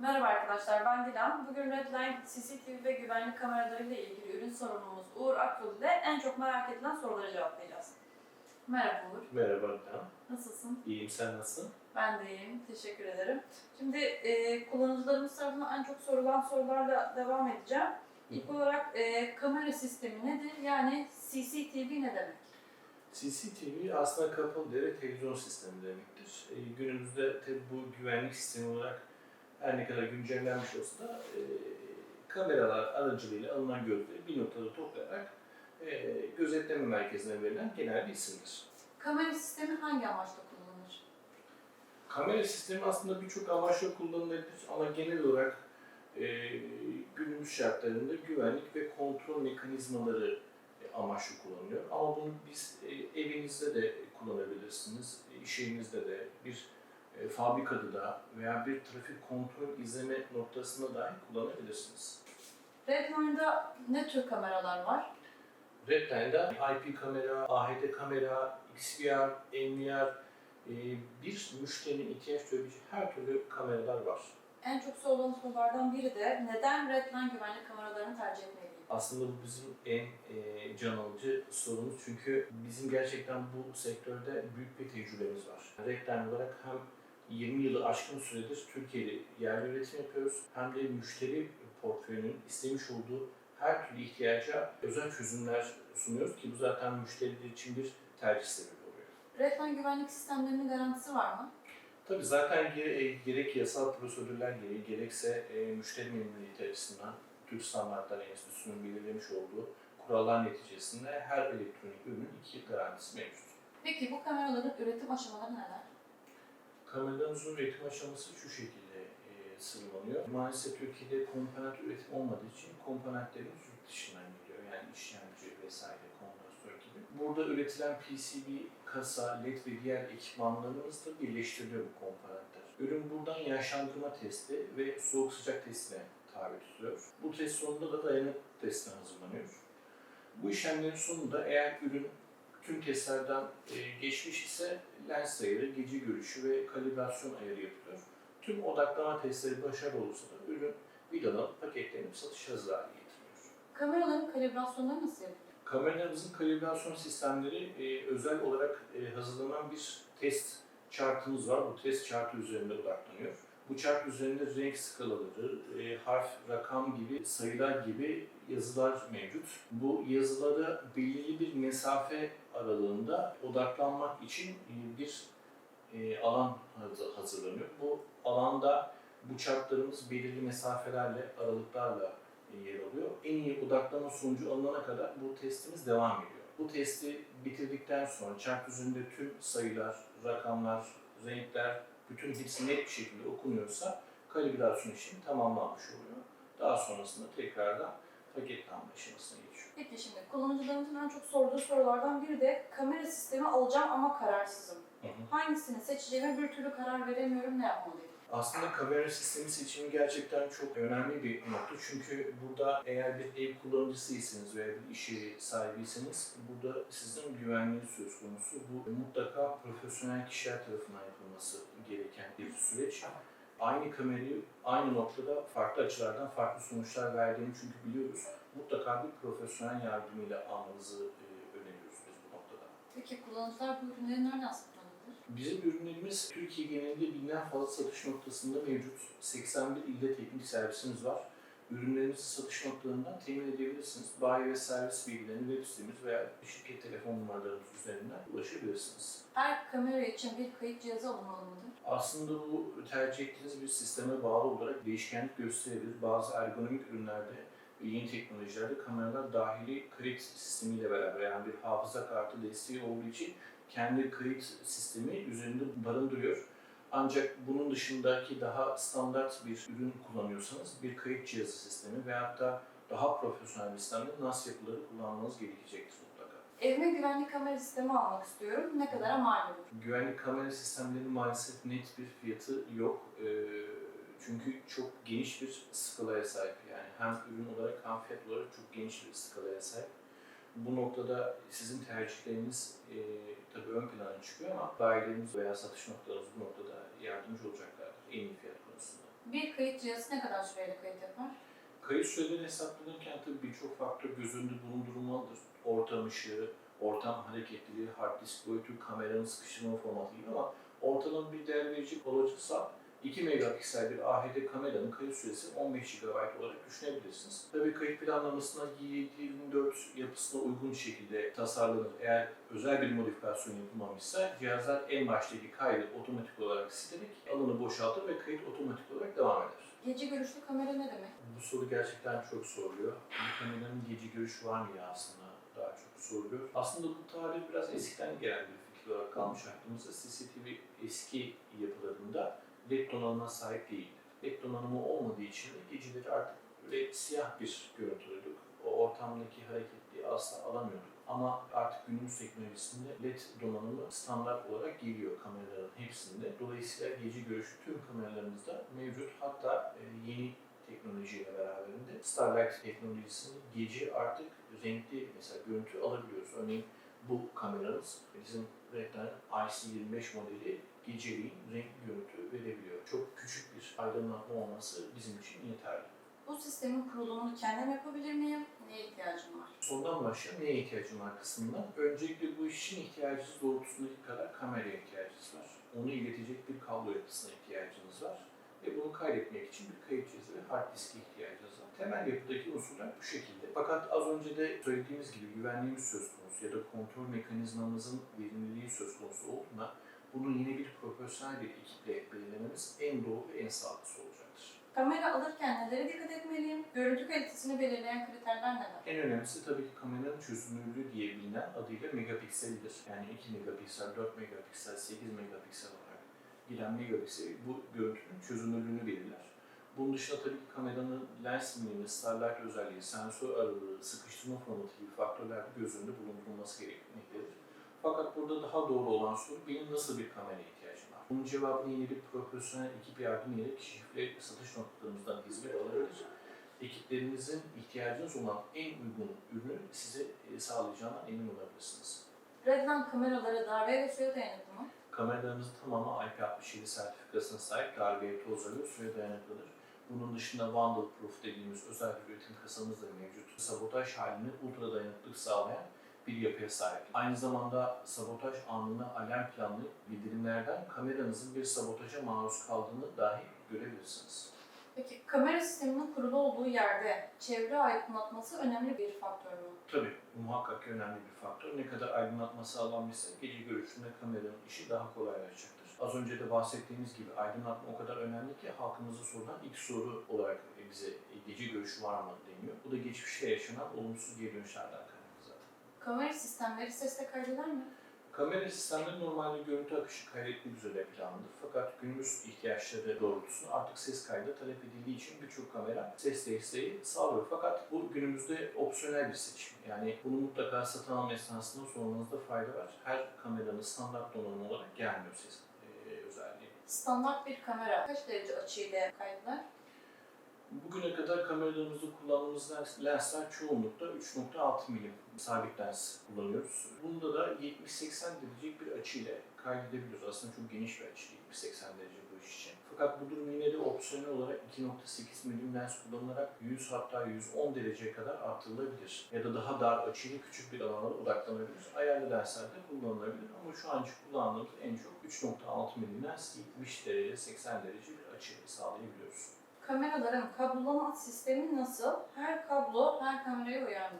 Merhaba arkadaşlar, ben Dilan. Bugün Redline CCTV ve güvenlik kameralarıyla ilgili ürün sorumlumuz Uğur Akgül ile en çok merak edilen soruları cevaplayacağız. Merhaba Uğur, Merhaba Dilan. nasılsın? İyiyim, sen nasılsın? Ben de iyiyim, teşekkür ederim. Şimdi e, kullanıcılarımız tarafından en çok sorulan sorularla devam edeceğim. İlk olarak e, kamera sistemi nedir? Yani CCTV ne demek? CCTV aslında kapalı devre televizyon sistemi demektir. E, günümüzde tabi bu güvenlik sistemi olarak her ne kadar güncellenmiş olsa da e, kameralar aracılığıyla alınan görüntüleri bir noktada toplayarak e, gözetleme merkezine verilen genel bir isimdir. Kamera sistemi hangi amaçla kullanılır? Kamera sistemi aslında birçok amaçla kullanılabilir ama genel olarak e, günümüz şartlarında güvenlik ve kontrol mekanizmaları e, amaçlı kullanılıyor. Ama bunu biz e, evinizde de kullanabilirsiniz, e, iş yerinizde de, bir fabrikada da veya bir trafik kontrol izleme noktasında dahi kullanabilirsiniz. Redline'da ne tür kameralar var? Redline'da IP kamera, AHD kamera, XVR, NVR, e, bir müşterinin ihtiyaç duyabileceği her türlü kameralar var. En çok sorulan sorulardan biri de neden Redline güvenlik kameralarını tercih etmeliyiz? Aslında bu bizim en e, can alıcı sorumuz çünkü bizim gerçekten bu sektörde büyük bir tecrübemiz var. Reklam olarak hem 20 yılı aşkın süredir Türkiye'de yerli üretim yapıyoruz hem de müşteri portföyünün istemiş olduğu her türlü ihtiyaca özel çözümler sunuyoruz ki bu zaten müşteriler için bir tercih sebebi oluyor. Redline güvenlik sistemlerinin garantisi var mı? Tabii zaten e, gerek yasal prosedürler gereği gerekse e, müşteri memnuniyeti açısından Türk Standartlar Enstitüsü'nün belirlemiş olduğu kurallar neticesinde her elektronik ürünün iki garantisi mevcut. Peki bu kameraların üretim aşamaları neler? Kameralarımızın üretim aşaması şu şekilde e, sıralanıyor. Maalesef Türkiye'de komponent üretim olmadığı için komponentlerimiz yurt dışından geliyor. Yani işlemci vesaire, kondansatör gibi. Burada üretilen PCB, kasa, led ve diğer ekipmanlarımızla birleştiriliyor bu komponentler. Ürün buradan yaşlandırma testi ve soğuk sıcak testine tabi tutuluyor. Bu test sonunda da dayanık testine hazırlanıyor. Bu işlemlerin sonunda eğer ürün tüm testlerden e, geçmiş ise lens sayıları, gece görüşü ve kalibrasyon ayarı yapılıyor. Tüm odaklama testleri başarılı olursa da ürün vidalanıp paketlenip satış hazır hale getiriliyor. Kameraların kalibrasyonları nasıl yapılıyor? Kameralarımızın kalibrasyon sistemleri e, özel olarak e, hazırlanan bir test chartımız var. Bu test chartı üzerinde odaklanıyor. Bu chart üzerinde renk skalaları, e, harf, rakam gibi, sayılar gibi yazılar mevcut. Bu yazıları belirli bir mesafe aralığında odaklanmak için e, bir e, alan haz- hazırlanıyor. Bu alanda bu chartlarımız belirli mesafelerle, aralıklarla e, yer alıyor. En iyi odaklama sonucu alınana kadar bu testimiz devam ediyor. Bu testi bitirdikten sonra chart üzerinde tüm sayılar, rakamlar, renkler, bütün hepsi net bir şekilde okunuyorsa kalibrasyon işlemi tamamlanmış oluyor. Daha sonrasında tekrardan paketlenme aşamasına geçiyor. Peki şimdi kullanıcılarımızın en çok sorduğu sorulardan biri de kamera sistemi alacağım ama kararsızım. Hı hı. Hangisini seçeceğime bir türlü karar veremiyorum, ne yapmalıyım? Aslında kamera sistemi seçimi gerçekten çok önemli bir nokta. Çünkü burada eğer bir ev kullanıcısıysanız veya bir iş yeri sahibiyseniz burada sizin güvenliği söz konusu. Bu mutlaka profesyonel kişiler tarafından yapılması gereken bir süreç. Aynı kamerayı aynı noktada farklı açılardan farklı sonuçlar verdiğini çünkü biliyoruz. Mutlaka bir profesyonel yardımıyla almanızı e, öneriyoruz biz bu noktada. Peki kullanıcılar bu ürünleri nereden satın alabilir? Bizim ürünlerimiz Türkiye genelinde binden fazla satış noktasında mevcut. 81 ilde teknik servisimiz var. Ürünlerimizi satış noktalarından temin edebilirsiniz. Bayi ve servis bilgilerini web sitemiz veya şirket telefon numaralarımız üzerinden ulaşabilirsiniz. Her kamera için bir kayıt cihazı alınmalı mıdır? Aslında bu tercih ettiğiniz bir sisteme bağlı olarak değişkenlik gösterebilir. Bazı ergonomik ürünlerde ve yeni teknolojilerde kameralar dahili kayıt sistemiyle beraber yani bir hafıza kartı desteği olduğu için kendi kayıt sistemi üzerinde barındırıyor. Ancak bunun dışındaki daha standart bir ürün kullanıyorsanız bir kayıt cihazı sistemi veyahut da daha profesyonel bir sistemde NAS yapıları kullanmanız gerekecektir. Evime güvenlik kamera sistemi almak istiyorum. Ne kadara mal olur? Güvenlik kamera sistemlerinin maalesef net bir fiyatı yok. Ee, çünkü çok geniş bir skalaya sahip. Yani hem ürün olarak hem fiyat olarak çok geniş bir skalaya sahip. Bu noktada sizin tercihleriniz e, tabii ön plana çıkıyor ama bayilerimiz veya satış noktalarımız bu noktada yardımcı olacaklardır en iyi fiyat konusunda. Bir kayıt cihazı ne kadar süreyle kayıt yapar? Kayıt süreleri hesaplanırken tabii birçok faktör göz önünde bulundurulmalıdır. Ortam ışığı, ortam hareketliliği, hard disk boyutu, kameranın sıkıştırma formatı gibi ama ortalama bir değer verecek olacaksa 2 megapiksel bir AHD kameranın kayıt süresi 15 GB olarak düşünebilirsiniz. Tabii kayıt planlamasına G724 yapısına uygun şekilde tasarlanır. Eğer özel bir modifikasyon yapılmamışsa cihazlar en baştaki kaydı otomatik olarak silerek alanı boşaltır ve kayıt otomatik olarak devam eder. Gece görüşlü kamera ne demek? Bu soru gerçekten çok soruluyor. Bu kameranın gece görüşü var mı ya aslında soruluyor. Aslında bu tarih biraz eskiden gelen bir fikir olarak kalmış aklımızda. CCTV eski yapılarında LED donanıma sahip değildi. LED donanımı olmadığı için de geceleri artık böyle siyah bir görüntü alıyorduk. O ortamdaki hareketliği asla alamıyorduk. Ama artık günümüz teknolojisinde LED donanımı standart olarak geliyor kameraların hepsinde. Dolayısıyla gece görüşü tüm kameralarımızda mevcut. Hatta e, yeni teknolojiyle beraberinde Starlight teknolojisinin gece artık renkli mesela görüntü alabiliyoruz. Örneğin bu kameramız bizim Redline IC25 modeli geceliğin renkli görüntü verebiliyor. Çok küçük bir aydınlatma olması bizim için yeterli. Bu sistemin kurulumunu kendim yapabilir miyim? Neye ihtiyacım var? Sondan başlayalım neye ihtiyacım var kısmından. Öncelikle bu işin ihtiyacınız doğrultusundaki kadar kameraya ihtiyacınız var. Onu iletecek bir kablo yapısına ihtiyacınız var. Ve bunu kaydetmek için bir kayıt cihazı ve hard diske ihtiyacınız var. Temel yapıdaki unsurlar bu şekilde. Fakat az önce de söylediğimiz gibi güvenliğimiz söz konusu ya da kontrol mekanizmamızın verimliliği söz konusu olduğunda bunu yine bir profesyonel bir ekiple belirlememiz en doğru ve en sağlıklısı olacaktır. Kamera alırken nelere dikkat etmeliyim? Görüntü kalitesini belirleyen kriterler neler? En önemlisi tabii ki kameranın çözünürlüğü diye bilinen adıyla megapikselidir. Yani 2 megapiksel, 4 megapiksel, 8 megapiksel olarak giden megapiksel bu görüntünün çözünürlüğünü belirler. Bunun dışında tabii ki kameranın lens milimi, starlight özelliği, sensör aralığı, sıkıştırma formatı gibi faktörler de göz önünde bulundurulması gerekmektedir. Fakat burada daha doğru olan soru benim nasıl bir kameraya ihtiyacım var? Bunun cevabını yine bir profesyonel ekip yardımıyla şifre satış noktalarımızdan hizmet alabilir. Ekiplerinizin ihtiyacınız olan en uygun ürünü size e, sağlayacağına emin olabilirsiniz. Redline kameraları darbeye ve suya dayanıklı mı? Kameralarımızın tamamı IP67 sertifikasına sahip darbeye, toza ve suya dayanıklıdır. Bunun dışında Vandal Proof dediğimiz özel bir üretim kasamız da mevcut. Sabotaj halini ultra dayanıklılık sağlayan bir yapıya sahip. Aynı zamanda sabotaj anında alarm planlı bildirimlerden kameranızın bir sabotaja maruz kaldığını dahi görebilirsiniz. Peki kamera sisteminin kurulu olduğu yerde çevre aydınlatması önemli bir faktör mü? Tabii muhakkak ki önemli bir faktör. Ne kadar aydınlatma sağlanmışsa gece görüşünde kameranın işi daha kolaylaşacaktır. Az önce de bahsettiğimiz gibi aydınlatma o kadar önemli ki halkımıza sorulan ilk soru olarak bize gece görüşü var mı deniyor. Bu da geçmişte yaşanan olumsuz geri dönüşlerden kaynaklı zaten. Kamera sistemleri sesle kaydeder mi? Kamera sistemleri normalde görüntü akışı kaydetmek üzere planlıdır. Fakat günümüz ihtiyaçları doğrultusunda artık ses kaydı talep edildiği için birçok kamera ses desteği sağlıyor. Fakat bu günümüzde opsiyonel bir seçim. Yani bunu mutlaka satın alma esnasında sormanızda fayda var. Her kameranın standart donanımı olarak gelmiyor ses özelliği. Standart bir kamera kaç derece açıyla kaydeder? Bugüne kadar kameralarımızda kullandığımız lens- lensler çoğunlukla 3.6 milim sabit lens kullanıyoruz. Bunda da 70-80 derecelik bir açıyla kaydedebiliyoruz. Aslında çok geniş bir açı 70-80 derece bu iş için. Fakat bu durum yine de opsiyonel olarak 2.8 milim lens kullanılarak 100 hatta 110 dereceye kadar artırılabilir. Ya da daha dar açıyla küçük bir alana odaklanabilir. Ayarlı lensler de kullanılabilir ama şu anki kullandığımız en çok 3.6 milim lens 70 derece 80 derece bir açı sağlayabiliyoruz. Kameraların kablolama sistemi nasıl? Her kablo her kameraya uyar mı?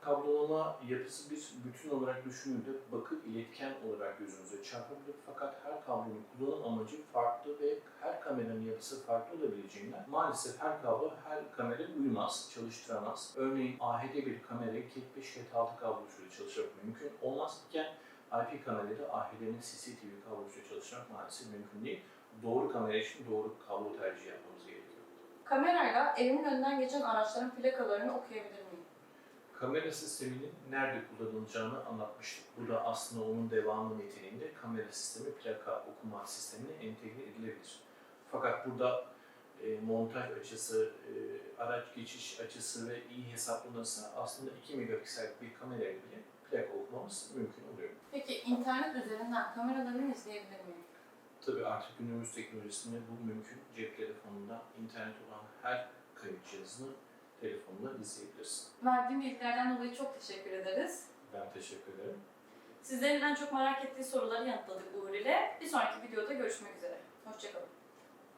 Kablolama yapısı bir bütün olarak düşünüldü. Bakı iletken olarak gözünüze çarpabilir fakat her kablonun kullanım amacı farklı ve her kameranın yapısı farklı olabileceğinden maalesef her kablo her kameraya uymaz, çalıştıramaz. Örneğin AHD bir kamerayı Cat 5 Cat 6 kablosuyla çalıştırmak mümkün olmaz iken IP kamerayla AHD'nin CCTV kablosuyla çalıştırmak maalesef mümkün değil. Doğru kamera için doğru kablo tercih yapmamız gerekiyor. Kamerayla evimin önünden geçen araçların plakalarını okuyabilir miyim? kamera sisteminin nerede kullanılacağını anlatmıştık. Bu da aslında onun devamı niteliğinde kamera sistemi plaka okuma sistemine entegre edilebilir. Fakat burada e, montaj açısı, e, araç geçiş açısı ve iyi hesaplanırsa aslında 2 megapiksel bir kamerayla bile plaka okumamız mümkün oluyor. Peki internet üzerinden kameralarını izleyebilir miyim? Tabii artık günümüz teknolojisinde bu mümkün. Cep telefonunda internet olan her kayıt cihazını telefonla izleyebilirsin. Verdiğim bilgilerden dolayı çok teşekkür ederiz. Ben teşekkür ederim. Sizlerin en çok merak ettiği soruları yanıtladık Uğur ile. Bir sonraki videoda görüşmek üzere. Hoşçakalın.